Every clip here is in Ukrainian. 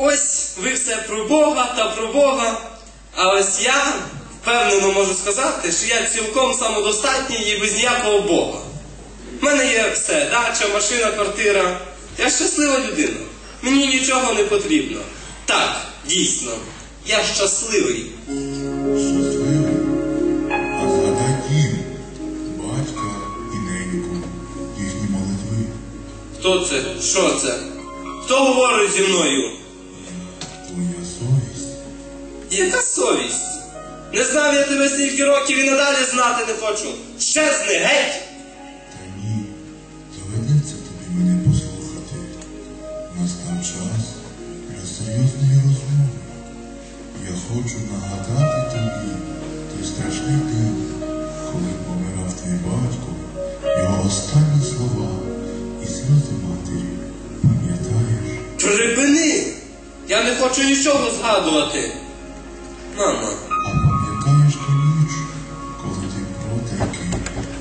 ось ви все про Бога та про Бога. А ось я впевнено можу сказати, що я цілком самодостатній і без ніякого Бога. У мене є все, дача, машина, квартира. Я щаслива людина. Мені нічого не потрібно. Так, дійсно, я щасливий. Щасливий. А згадай дім, батька і неньку, їхні молитви. Хто це? Що це? Хто говорить зі мною? Яка совість? Не знав я тебе стільки років і надалі знати не хочу. Щезни, геть! Та ні, доведеться тобі мене послухати. Настав час для серйозної розмови. Я хочу нагадати тобі той страшний день, коли помирав твій батько, його останні слова і сльози матері. Пам'ятаєш? Припини! Я не хочу нічого згадувати. Мама, А пам'ятаєш ту ніч, коли ти протеки,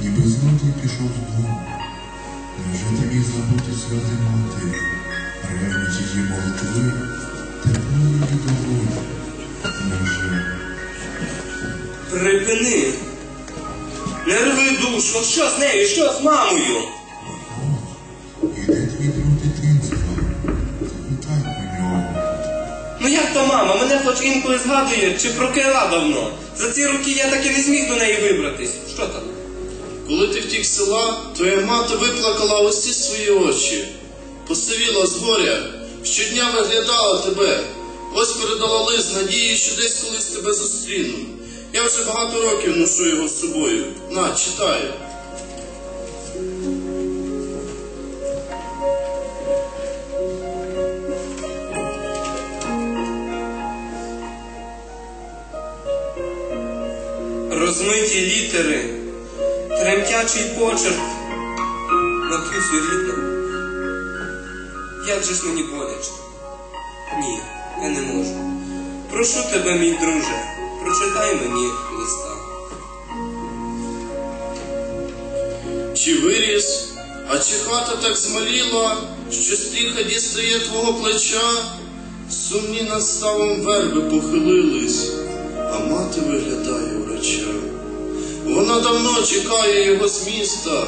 ніби злодій пішов з дому? Невже ти міг забути сльози матері, ревність її молитви, тепло її доволі? Невже? припини. Не рви душу, що з нею, що з мамою? Іде твій друг То мама, мене хоч інколи згадує, чи прокляла давно. За ці роки я так і не зміг до неї вибратись. Що там? Коли ти втік з села, твоя мати виплакала усі свої очі, посивіла з горя, щодня виглядала тебе. Ось передала лист надії, що десь колись тебе зустріну. Я вже багато років ношу його з собою. На, читай. Розмиті літери, тремтячий почерк. Матусю рідна. Як же ж мені боляче? Ні, я не можу. Прошу тебе, мій друже, прочитай мені листа. Чи виріс, а чи хата так змаліла, що стріха дістає твого плеча, сумні над ставом верби похилились, а мати виглядає врача. Давно чекає його з міста.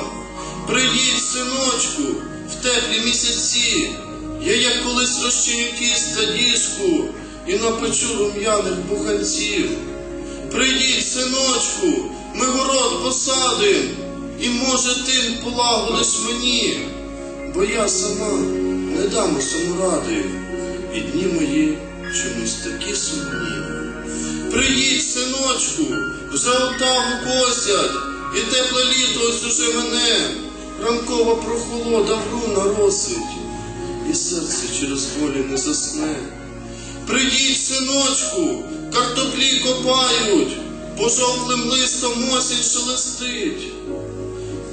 Прийдіть, синочку, в теплі місяці. Я як колись розчиню тіста діжку і напечу рум'яних буханців. Прийдіть, синочку, ми город посадим, і може ти полагодиш мені, бо я сама не дам усьому ради, і дні мої чомусь такі сумні. Прийдіть, синочку, вже отаву косять, і тепле літо ось уже мене, ранкова прохолода вруна росить, і серце через болі не засне. Прийдіть, синочку, картоплі копають, пожовклим листом осінь шелестить.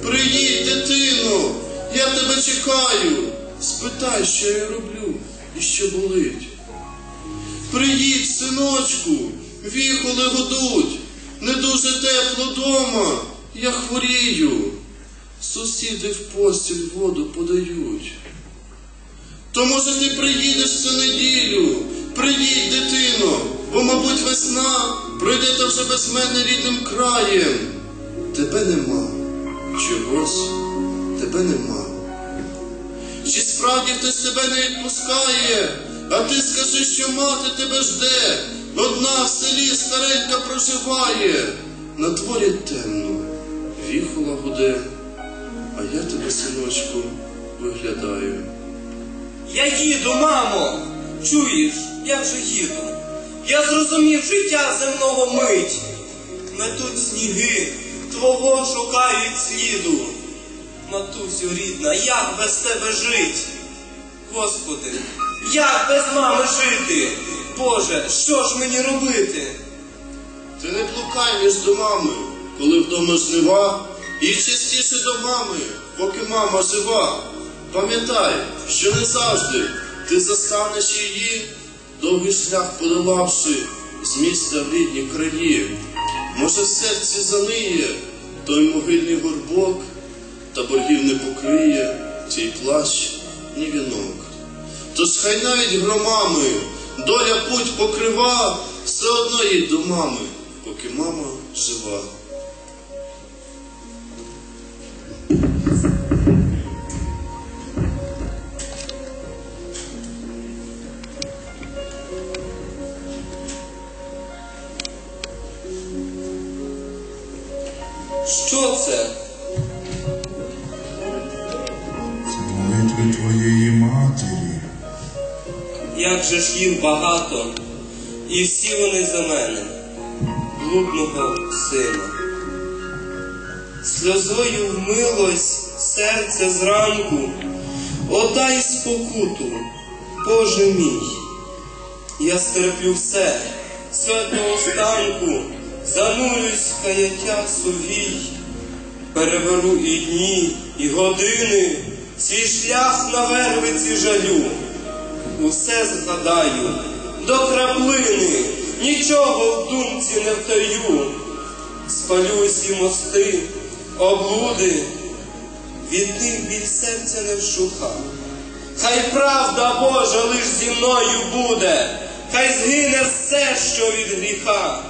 Прийдіть, дитино, я тебе чекаю, спитай, що я роблю і що болить. Прийдіть, синочку, віхоли гудуть, не дуже тепло дома, я хворію. Сусіди в постіль воду подають. То може ти приїдеш цю неділю, приїдь, дитино, бо, мабуть, весна пройде вже без мене рідним краєм. Тебе нема, чогось тебе нема. Чи справді хтось тебе не відпускає, а ти скажи, що мати тебе жде, одна в селі старенька проживає, на дворі темно, віхола гуде, а я тебе, синочку, виглядаю. Я їду, мамо! Чуєш, я вже їду. Я зрозумів життя земного мить. Метуть сніги, твого шукають сліду. Матусю рідна, як без тебе жить? Господи, як без мами жити? Боже, що ж мені робити? Ти не блукай між домами, коли вдома жнива, і частіше до мами, поки мама жива. Пам'ятай, що не завжди ти застанеш її, довгий шлях подолавши з місця в рідні краї. Може, в серці заниє той могильний горбок, та боргів не покриє твій плащ, ні вінок. Тож хай навіть громами доля путь покрива, все одно їдь до мами, поки мама жива. Що це? Молитви твоєї матері. Як же ж їх багато, і всі вони за мене, блудного сина. Сльозою вмилось серце зранку, отдай спокуту, Боже мій. Я стерплю все, все до останку, занурюсь в каяття сувій, переберу і дні, і години, свій шлях на вервиці жалю усе згадаю до краплини, нічого в думці не втаю. Спалю усі мости, облуди, від них біль серця не вшуха. Хай правда Божа лиш зі мною буде, хай згине все, що від гріха.